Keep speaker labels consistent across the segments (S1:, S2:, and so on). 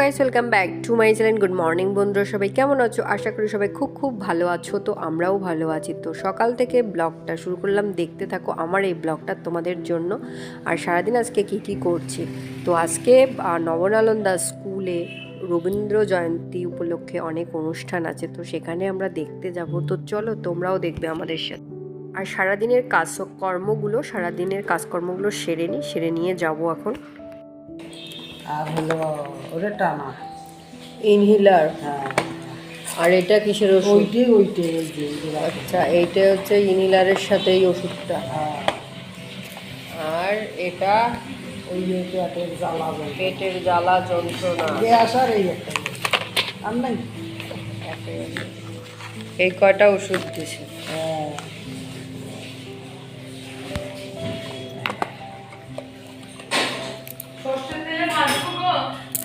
S1: Guys welcome back to my channel good morning বন্ধুরা, সবাই কেমন আছো? আশা করি সবাই খুব খুব ভালো আছো, তো আমরাও ভালো আছি। তো সকাল থেকে ব্লগটা শুরু করলাম। দেখতে থাকো আমার এই ব্লগটা তোমাদের জন্য। আর সারাদিন আজকে কি কি করছি? তো আজকে নবনালন্দা স্কুলে রবীন্দ্র জয়ন্তী উপলক্ষে অনেক অনুষ্ঠান আছে, তো সেখানে আমরা দেখতে যাব। তো চলো, তোমরাও দেখবে আমাদের সাথে। আর সারাদিনের কাজকর্মগুলো সারাদিনের কাজকর্মগুলো সেরে নিই সেরে নিয়ে যাব এখন।
S2: আর হলো ওটা টানা।
S1: ইনহেলার
S2: হ্যাঁ।
S1: আর এটা কিসের ওষুধ?
S2: ওইটাই ওইটাই ওই
S1: আচ্ছা এইটা হচ্ছে ইনহেলারের সাথে এই ওষুধটা।
S2: হ্যাঁ।
S1: আর এটা?
S2: ওই পেটের জ্বালা
S1: পেটের জ্বালা যন্ত্রণা।
S2: গ্যাস আর এই একটা। আর নাই।
S1: এই কয়টা ওষুধ দিছে?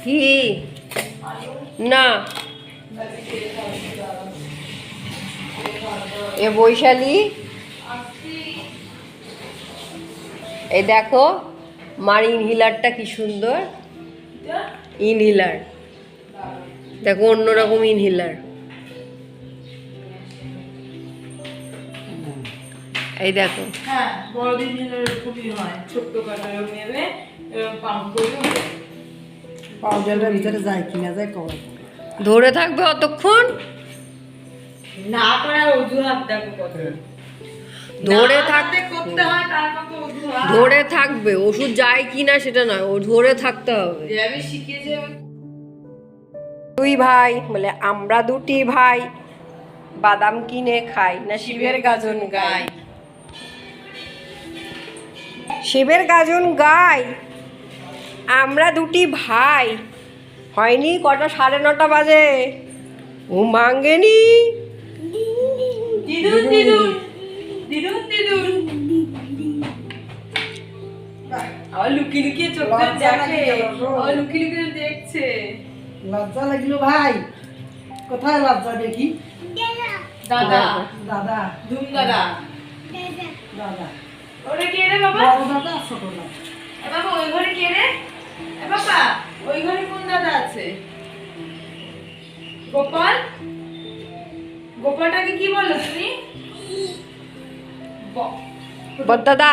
S1: কি না। এ বৈশালী। এই দেখো, মার ইনহিলারটা কি সুন্দর। ইনহিলার। দেখো, অন্যরকম ইনহিলার। এই দেখো।
S3: হ্যাঁ বড়দিন দিনের খুবই হয়, ছোট্ট কাটা নেবে পাম্প করে
S2: পাউডারটার ভিতরে যায় কিনা যায় কবে
S1: ধরে থাকবে অতক্ষণ?
S3: না অজুহাত দেখো কত
S1: ধরে
S3: না
S1: থাক
S3: হাতে করতে হয় তার অজুহাত।
S1: ধরে থাকবে ওষুধ যায় কি না সেটা নয় ও ধরে থাকতে হবে।
S3: শিখিয়েছে
S1: দুই ভাই বলে আমরা দুটি ভাই বাদাম কিনে খাই না শিবের গাজন গাই? শিবের গাজন গাই। আমরা দুটি ভাই। হয়নি কটা সাড়ে নটা বাজে। ঘুম ভাঙ্গেনি
S3: লুকিয়ে লুকিয়ে চোখ
S2: লজ্জা
S3: লুকিয়ে লুকিয়ে দেখছে।
S2: লাগল ভাই। কোথায় লজ্জা দেখি?
S3: দাদা।
S2: দাদা।
S3: ধুম দাদা।
S2: দাদা।
S3: ওরে কে রে বাবা?
S2: দাদা ছোট দাদা।
S3: এ বাবা ওই ঘরে কে রে? বাবা ওই ঘরে কোন দাদা আছে? গোপাল? গোপালটাকে কি বলো তুমি?
S1: বদ্দাদা।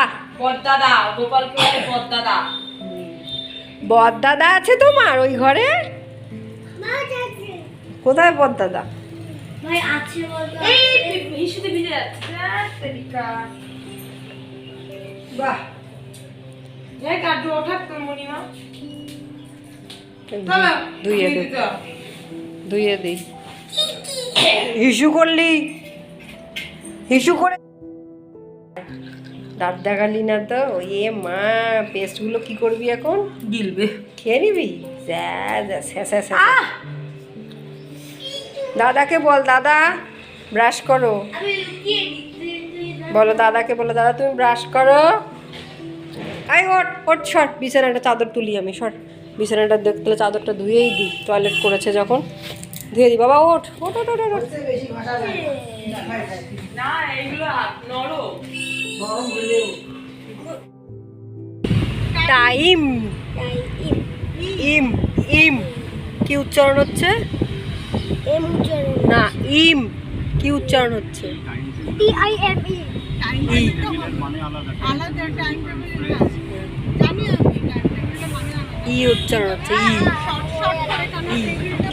S3: গোপালকে বলে বড়দাদা
S1: বদ্দাদা আছে তোমার ওই ঘরে? কোথায় বদ্দাদা?
S3: এই হিসুতে ভিজে যাচ্ছে। তেরিকা।
S2: বাহ।
S3: এই কাটু ওঠাক তোর
S1: ধুইয়ে
S3: ধুয়ে
S1: দে। ধুইয়ে দিই হিসু করলি? হিসু করে দাঁত দেখালি না তো? এ মা পেস্টগুলো কি করবি এখন?
S3: গিলবে।
S1: খেয়ে নিবি। দাদাকে বল দাদা ব্রাশ করো। বলো দাদাকে বলো দাদা তুমি ব্রাশ করো। আই ওট ওট শর্ট বিছানাটা চাদর তুলি আমি শর্ট। বিছানাটা দেখতে হলে চাদরটা ধুয়েই দিই টয়লেট করেছে যখন। ধুয়ে দিই বাবা ওঠ ওঠ ওঠ ওঠ, ওঠ।
S2: জানে
S1: টাইম। ইম ইম। কি উচ্চারণ হচ্ছে? না ইম। কি উচ্চারণ হচ্ছে? ই। ই উচ্চারণ হচ্ছে ই। ই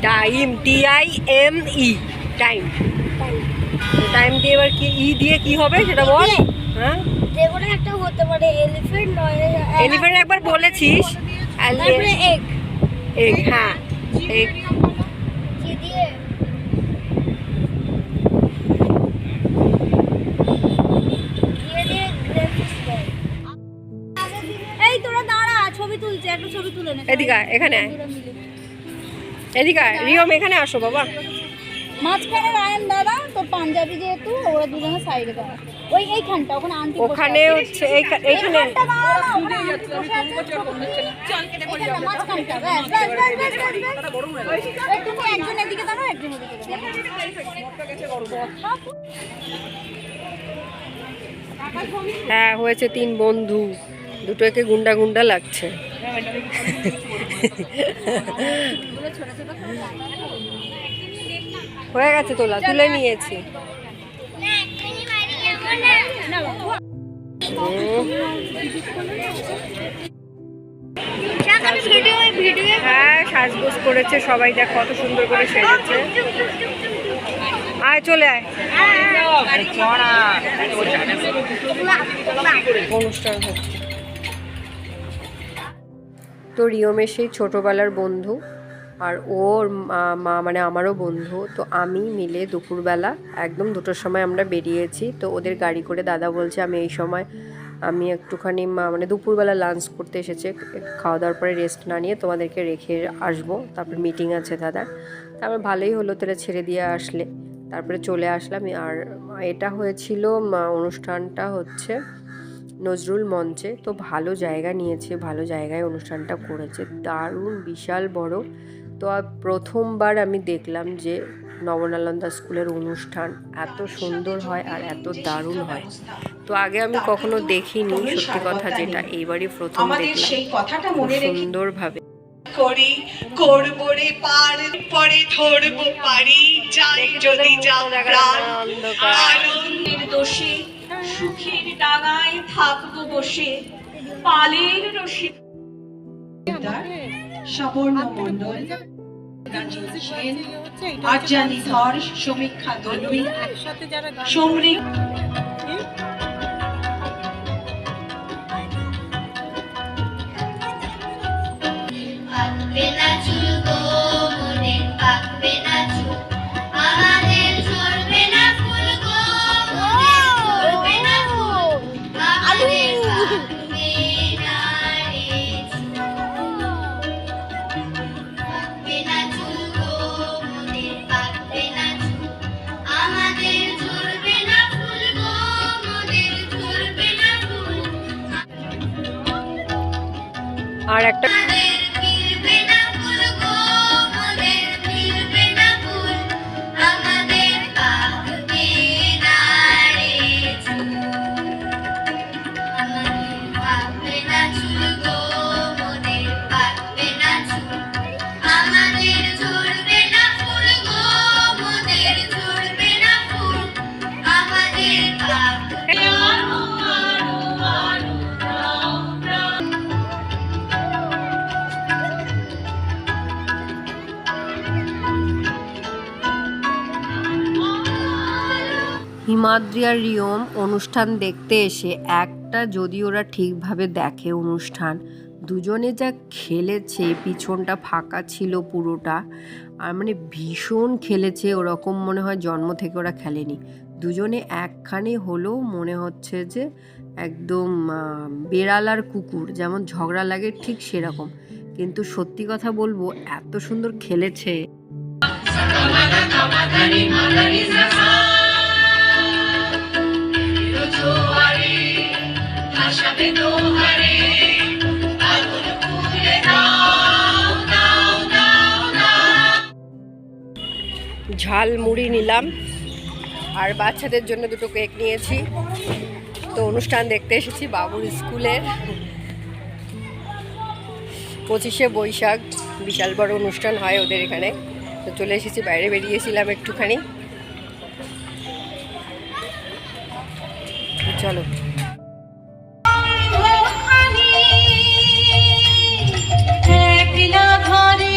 S1: time T I M E time. Time দিয়ে এবার কি ই দিয়ে কি হবে সেটা বল? হ্যাঁ?
S4: একটা হতে পারে এলিফ্যান্ট নয়
S1: এলিফ্যান্ট একবার বলেছিস।
S4: তারপরে এগ।
S1: এগ হ্যাঁ এগ।
S4: দিয়ে।
S1: এদিকে এখানে। এদিকে রিয়ম এখানে আসো বাবা।
S4: মাঝখানে রায়ন দাদা তোর পাঞ্জাবি যেহেতু ওরা দুজনে সাইডে দাঁড়া ওই এইখানটা ওখানে আন্টি
S1: ওখানে হচ্ছে এই- এইখানে। হ্যাঁ হয়েছে তিন বন্ধু। দুটো একে গুন্ডা গুন্ডা লাগছে। হয়ে গেছে তোলা তুলে নিয়েছি। হ্যাঁ সাজগোজ করেছে সবাই দেখ কত সুন্দর করে সেজেছে। আয় চলে আয়। অনুষ্ঠান হচ্ছে। তো রিয়মের সেই ছোটোবেলার বন্ধু আর ওর মা- মানে আমারও বন্ধু। তো আমি মিলে দুপুরবেলা একদম দুটোর সময় আমরা বেরিয়েছি। তো ওদের গাড়ি করে দাদা বলছে, আমি এই সময়, আমি একটুখানি মা- মানে দুপুরবেলা লাঞ্চ করতে এসেছে, খাওয়া দাওয়ার পরে রেস্ট না নিয়ে তোমাদেরকে রেখে আসব। তারপর মিটিং আছে দাদার। তারপর ভালোই হলো তাহলে ছেড়ে দিয়ে আসলে। তারপরে চলে আসলাম। আর এটা হয়েছিল অনুষ্ঠানটা হচ্ছে নজরুল মঞ্চে তো ভালো জায়গা নিয়েছে ভালো জায়গায় অনুষ্ঠানটা করেছে। দারুণ বিশাল বড়। তো আর প্রথমবার আমি দেখলাম যে নবনালন্দা স্কুলের অনুষ্ঠান এত সুন্দর হয় আর এত দারুণ হয়। তো আগে আমি কখনো দেখিনি সত্যি কথা যেটা এইবারই প্রথম দেখলাম। সুন্দরভাবে।
S5: করি করব রে পার পরে ধরব পারি। যাই যদি যাও প্রাণ আনন্দের দোষে। সুখের ডাঙায় থাকব বসে পালের রশি সবর্ণ ধর সমীক্ষা দলুই সমৃদ্ধ
S1: একটা হিমাদ্রি আর রিয়ম অনুষ্ঠান দেখতে এসে একটা যদি ওরা ঠিকভাবে দেখে অনুষ্ঠান, দুজনে যা খেলেছে, পিছনটা ফাঁকা ছিল পুরোটা, আর মানে ভীষণ খেলেছে, ওরকম মনে হয় জন্ম থেকে ওরা খেলেনি। দুজনে একখানে হলেও মনে হচ্ছে যে একদম বেড়াল আর কুকুর যেমন ঝগড়া লাগে ঠিক সেরকম। কিন্তু সত্যি কথা বলব, এত সুন্দর খেলেছে। ঝাল মুড়ি নিলাম, আর বাচ্চাদের জন্য দুটো কেক নিয়েছি। তো অনুষ্ঠান দেখতে এসেছি বাবুর স্কুলের। পঁচিশে বৈশাখ, বিশাল বড় অনুষ্ঠান হয় ওদের এখানে। তো চলে এসেছি, বাইরে বেরিয়েছিলাম একটুখানি। চলো।
S5: ঘরে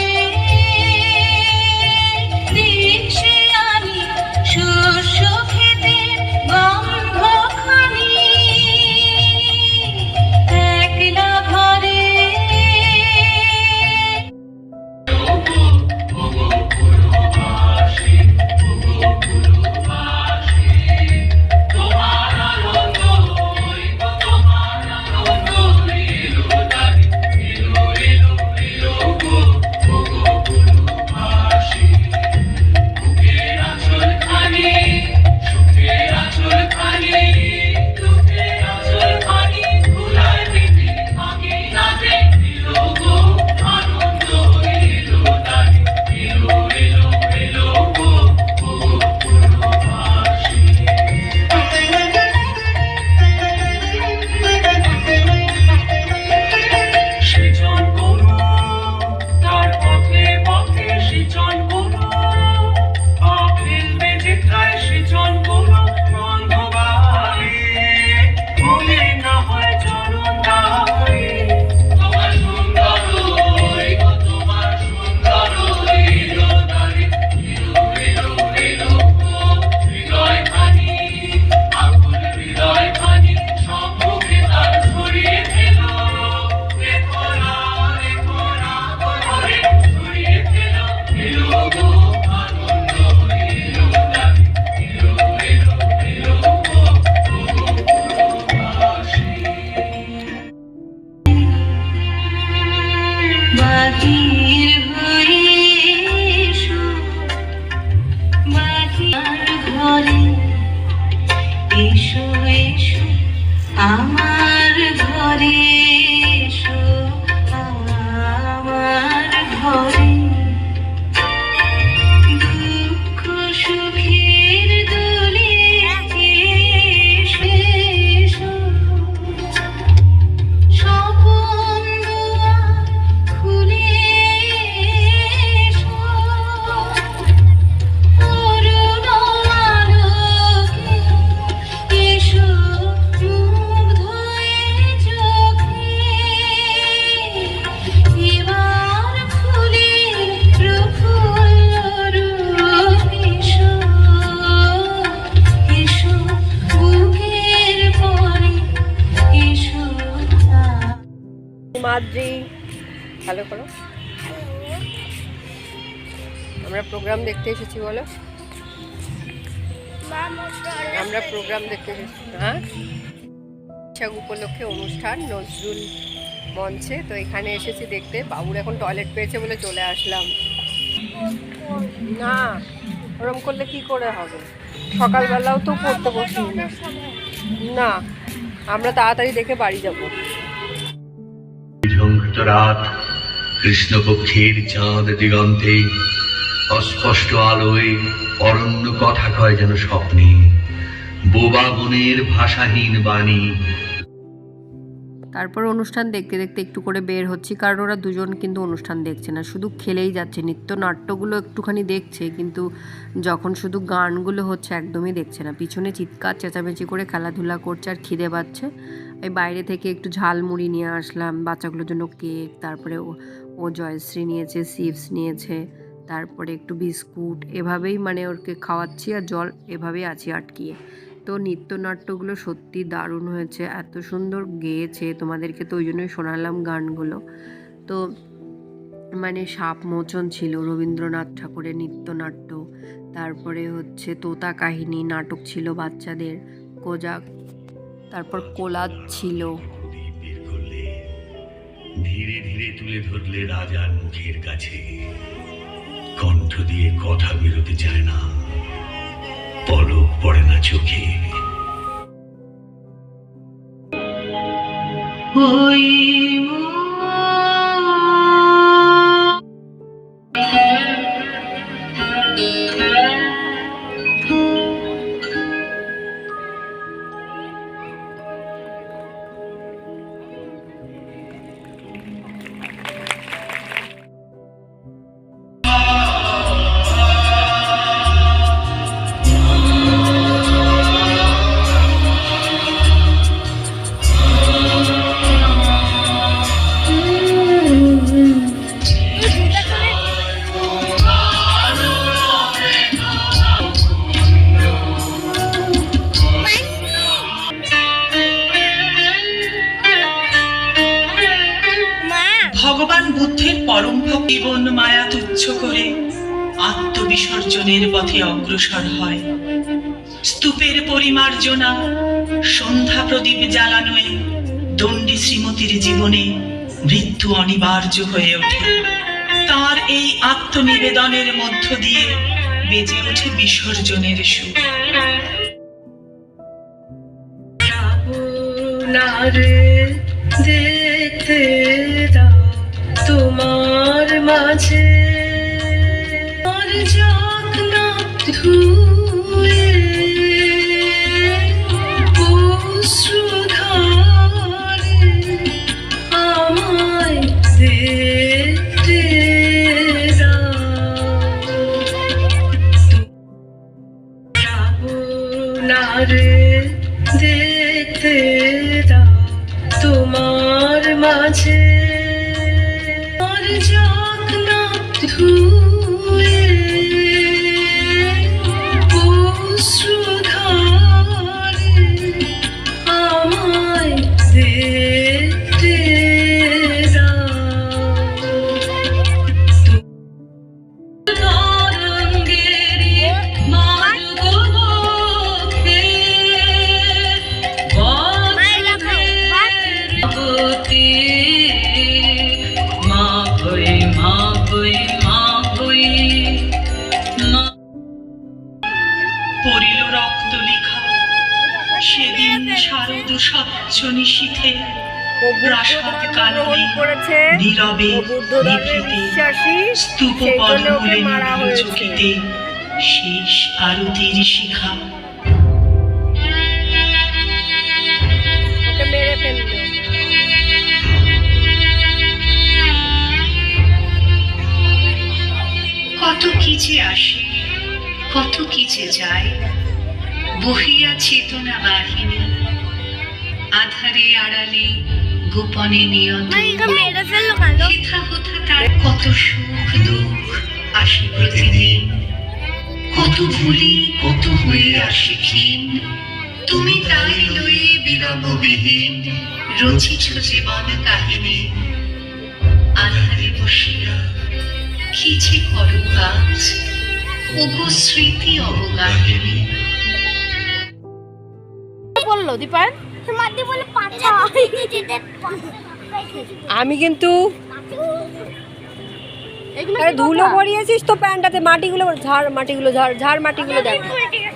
S1: এসেছি বলো? আমরা প্রোগ্রাম দেখতে হ্যাঁ? উপলক্ষে অনুষ্ঠান নজরুল মঞ্চে। তো এখানে এসেছি দেখতে। বাবুর এখন টয়লেট পেয়েছে বলে চলে আসলাম। না, ওরম করলে কি করে হবে? সকালবেলাও তো পড়তে বসি না না আমরা তাড়াতাড়ি দেখে বাড়ি যাব।
S6: রাত, কৃষ্ণপক্ষের চাঁদ দিগন্তে অস্পষ্ট আলোয় অরণ্য কথা কয় যেন স্বপ্নে। বোবা বনের ভাষাহীন বাণী।
S1: তারপর অনুষ্ঠান দেখতে দেখতে একটু করে বের হচ্ছি, কারণ ওরা দুজন কিন্তু অনুষ্ঠান দেখছে না। শুধু খেলেই যাচ্ছে, নৃত্য নাট্যগুলো একটুখানি দেখছে, কিন্তু যখন শুধু গানগুলো হচ্ছে একদমই দেখছে না। পিছনে চিৎকার, চেঁচামেচি করে খেলাধুলা করছে আর খিদে পাচ্ছে। এই বাইরে থেকে একটু ঝালমুড়ি নিয়ে আসলাম, বাচ্চাগুলোর জন্য কেক, তারপরে ও জয়শ্রী নিয়েছে, চিপস নিয়েছে। তারপরে একটু বিস্কুট, এভাবেই মানে ওরকে খাওয়াচ্ছি আর জল এভাবেই আছি আটকিয়ে। তো নৃত্যনাট্যগুলো সত্যি দারুণ হয়েছে, এত সুন্দর গেয়েছে। তোমাদেরকে তো ওই জন্যই শোনালাম গানগুলো। তো মানে সাপ মোচন ছিল, রবীন্দ্রনাথ ঠাকুরের নৃত্যনাট্য। তারপরে হচ্ছে তোতা কাহিনী নাটক ছিল বাচ্চাদের কোজাক তারপর কোলাদ ছিল।
S6: ধীরে ধীরে তুলে ধরলে রাজার মুখের কাছে। কণ্ঠ দিয়ে কথা বেরোতে চায় না। পলক পড়ে না চোখে।
S7: ওই
S8: বুদ্ধের জীবন মায়া তুচ্ছ করে আত্মবিসর্জনের পথে অগ্রসর হয়। স্তূপের পরিমার্জনা, সন্ধ্যা প্রদীপ জ্বালানোয় দণ্ডী শ্রীমতীর জীবনে মৃত্যু অনিবার্য হয়ে ওঠে। তার এই আত্মনিবেদনের মধ্য দিয়ে বেজে ওঠে বিসর্জনের
S7: সুখ দেখতে দাও। তোমার মাঝে। যত্ন যাক
S1: বুদ্ধ ধর্মে বিশ্বাসী সেই জন্য ওকে মারা হয়েছে।
S7: শেষ আরতির শিখা
S1: ওকে মেরে ফেলল
S9: কত কি যে আসে কত কি যে যায় বহিয়া চেতনা বাহিনী আধারে আড়ালে গোপনে নিয়ত
S4: মেরে ফেলল কেন?
S9: হেথা হোথা তার কত সুখ দুঃখ আসে প্রতিদিন। কত ভুলি কত হয়ে আসে ক্ষীণ। তুমি তাই লয়ে বিরামবিহীন রচিছ জীবন কাহিনী। আধারে বসিয়া কি যে করো কাজ ওগো স্মৃতি অবগাহিনী
S4: বলল দীপায়ন
S1: আমি কিন্তু আরে ধুলো পরিয়েছিস তো প্যান্টটাতে? মাটিগুলো ঝাড় মাটিগুলো ঝাড় ঝাড় মাটিগুলো দেখ।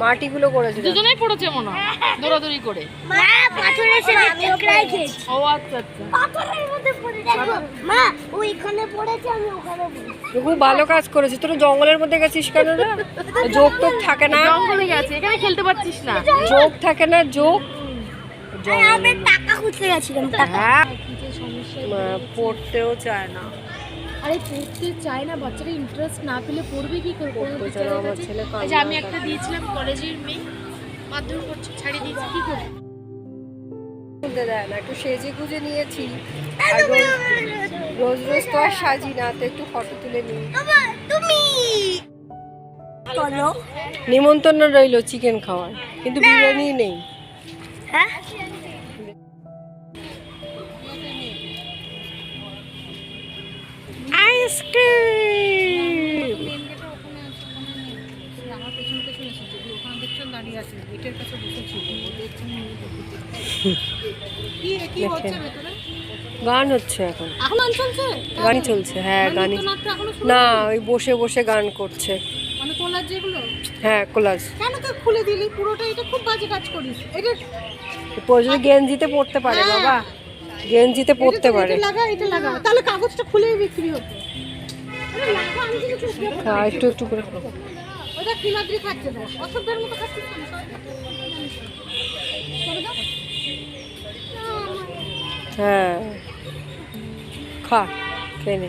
S1: মাটিগুলো করেছে। দেখ।
S3: দুজনেই পড়েছে মনে হয় দৌড়াদৌড়ি করে।
S4: মা পাথরের সাথে খেয়েছি
S3: ও আচ্ছা আচ্ছা।
S4: পাথরের মধ্যে পড়ে দেখো। মা ও এখানে পড়েছে আমি ওখানে পড়েছি।
S1: খুব ভালো কাজ করেছিস। তোর জঙ্গলের মধ্যে গেছিস কেন রে? যোগ টোক থাকে না?
S3: জঙ্গলে গেছে এখানে খেলতে পারছিস না।
S1: যোগ থাকে না যোগ
S4: আমি টাকা খুঁজতে গেছিলাম টাকা।
S1: হ্যাঁ পড়তেও চায় না।
S10: আরে পড়তে চায় না বাচ্চারা ইন্টারেস্ট না পেলে পড়বে কি করে? যে আমি একটা দিয়েছিলাম কলেজের মেয়ে মাধ্যমিক ছাড়িয়ে দিয়েছি কি করে?
S1: বলতে দেয় না একটু সেজে গুজে নিয়েছি। আর রোজ রোজ রোজ তো আর সাজি না তো একটু ফটো তুলে নিই।
S4: তুমি!
S1: নিমন্ত্রণ রইল চিকেন খাওয়ার কিন্তু বিরিয়ানি নেই।
S4: হ্যাঁ?
S1: আইসক্রিম! গান হচ্ছে এখন। গানই চলছে? হ্যাঁ গানই
S10: এখনও শুরু
S1: না ওই বসে বসে গান করছে।
S10: মানে কোলার যেগুলো?
S1: হ্যাঁ কোলাজ।
S10: কেন খুলে দিলি? পুরোটা এটা খুব বাজে কাজ করিস। এটা
S1: পরে যদি গেঞ্জিতে পড়তে পারে বাবা। গেঞ্জিতে পড়তে পারে।
S10: লাগা এটা লাগা। তাহলে কাগজটা বিক্রি হতো।
S1: খা, একটু একটু করে।
S10: ওটা কিমাদ্রি খাচ্ছে না অসভ্যের মতো দাও।
S1: হ্যাঁ। খা খেয়ে নে।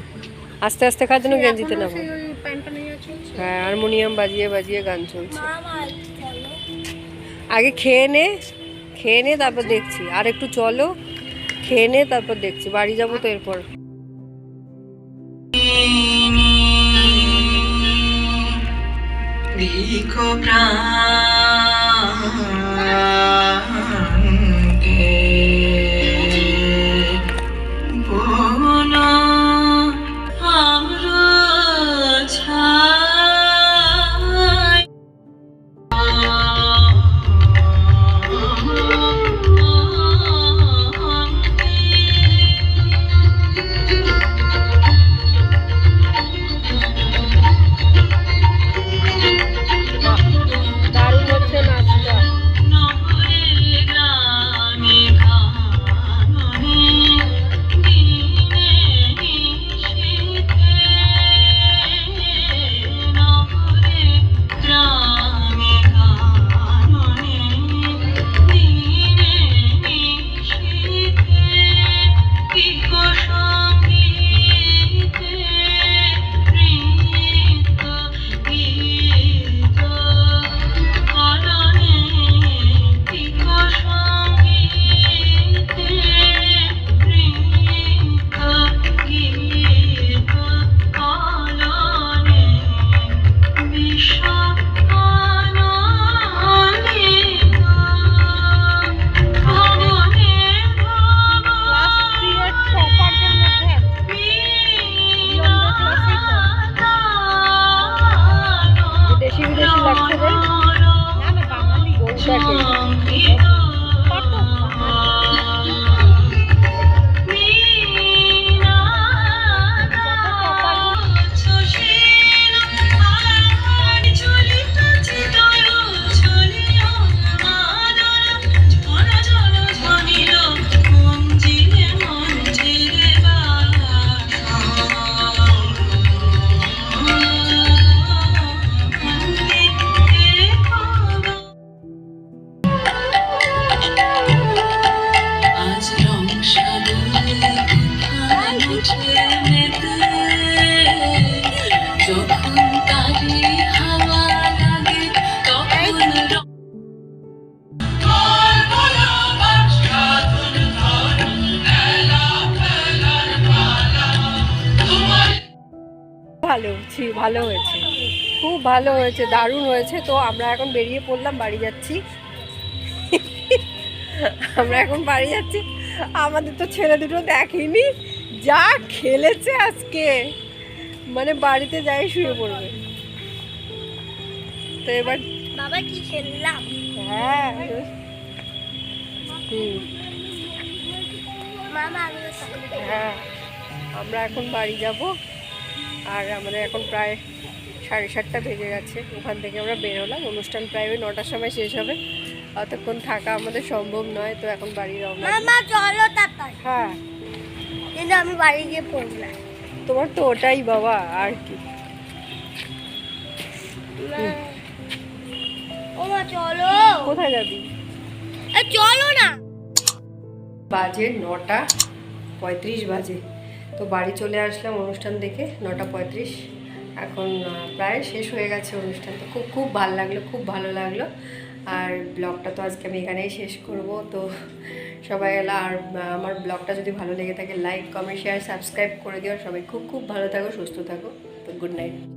S1: আস্তে আস্তে খাওয়ার জন্য গেঞ্জিতে নেব হ্যাঁ হারমোনিয়াম বাজিয়ে বাজিয়ে গান চলছে। আগে খেয়ে নে খেয়ে নে তারপর দেখছি। আর একটু চলো খেয়ে নে তারপর দেখছি। বাড়ি যাব তো এরপর।
S7: দিকো প্রান্তে ভালো ছি
S1: ভালো হয়েছে। খুব ভালো হয়েছে দারুণ হয়েছে। তো আমরা এখন বেরিয়ে পড়লাম বাড়ি যাচ্ছি। আমরা এখন বাড়ি যাচ্ছি। আমাদের তো ছেলে দুটো দেখেনি যা খেলেছে আজকে। মানে বাড়িতে যাই শুয়ে পড়বে। তো এবার
S4: বাবা কি খেললাম?
S1: হ্যাঁ হ্যাঁ আমরা এখন বাড়ি যাব। আর আমাদের এখন প্রায় সাড়ে সাতটা বেজে গেছে। ওখান থেকে আমরা বেরোলাম অনুষ্ঠান প্রায় ওই নটার সময় শেষ হবে। অতক্ষণ থাকা আমাদের সম্ভব নয় তো এখন বাড়ি রওনা
S4: চলো
S1: হ্যাঁ।
S4: কিন্তু আমি বাড়ি গিয়ে পড়লাম
S1: তোমার তো ওটাই বাবা আর কি।
S4: চলো।
S1: কোথায় যাবি?
S4: এ, চলো না।
S1: বাজে নটা পঁয়ত্রিশ বাজে। তো বাড়ি চলে আসলাম অনুষ্ঠান দেখে, নটা পঁয়ত্রিশ। এখন প্রায় শেষ হয়ে গেছে অনুষ্ঠান। তো খুব খুব ভালো লাগল, খুব ভালো লাগল। আর ব্লগটা তো আজকে আমি এখানেই শেষ করব। তো সবাই এলা, আর আমার ব্লগটা যদি ভালো লেগে থাকে, লাইক, কমেন্ট, শেয়ার, সাবস্ক্রাইব করে দিও। সবাই খুব খুব ভালো থাকো, সুস্থ থাকো। তো গুড নাইট।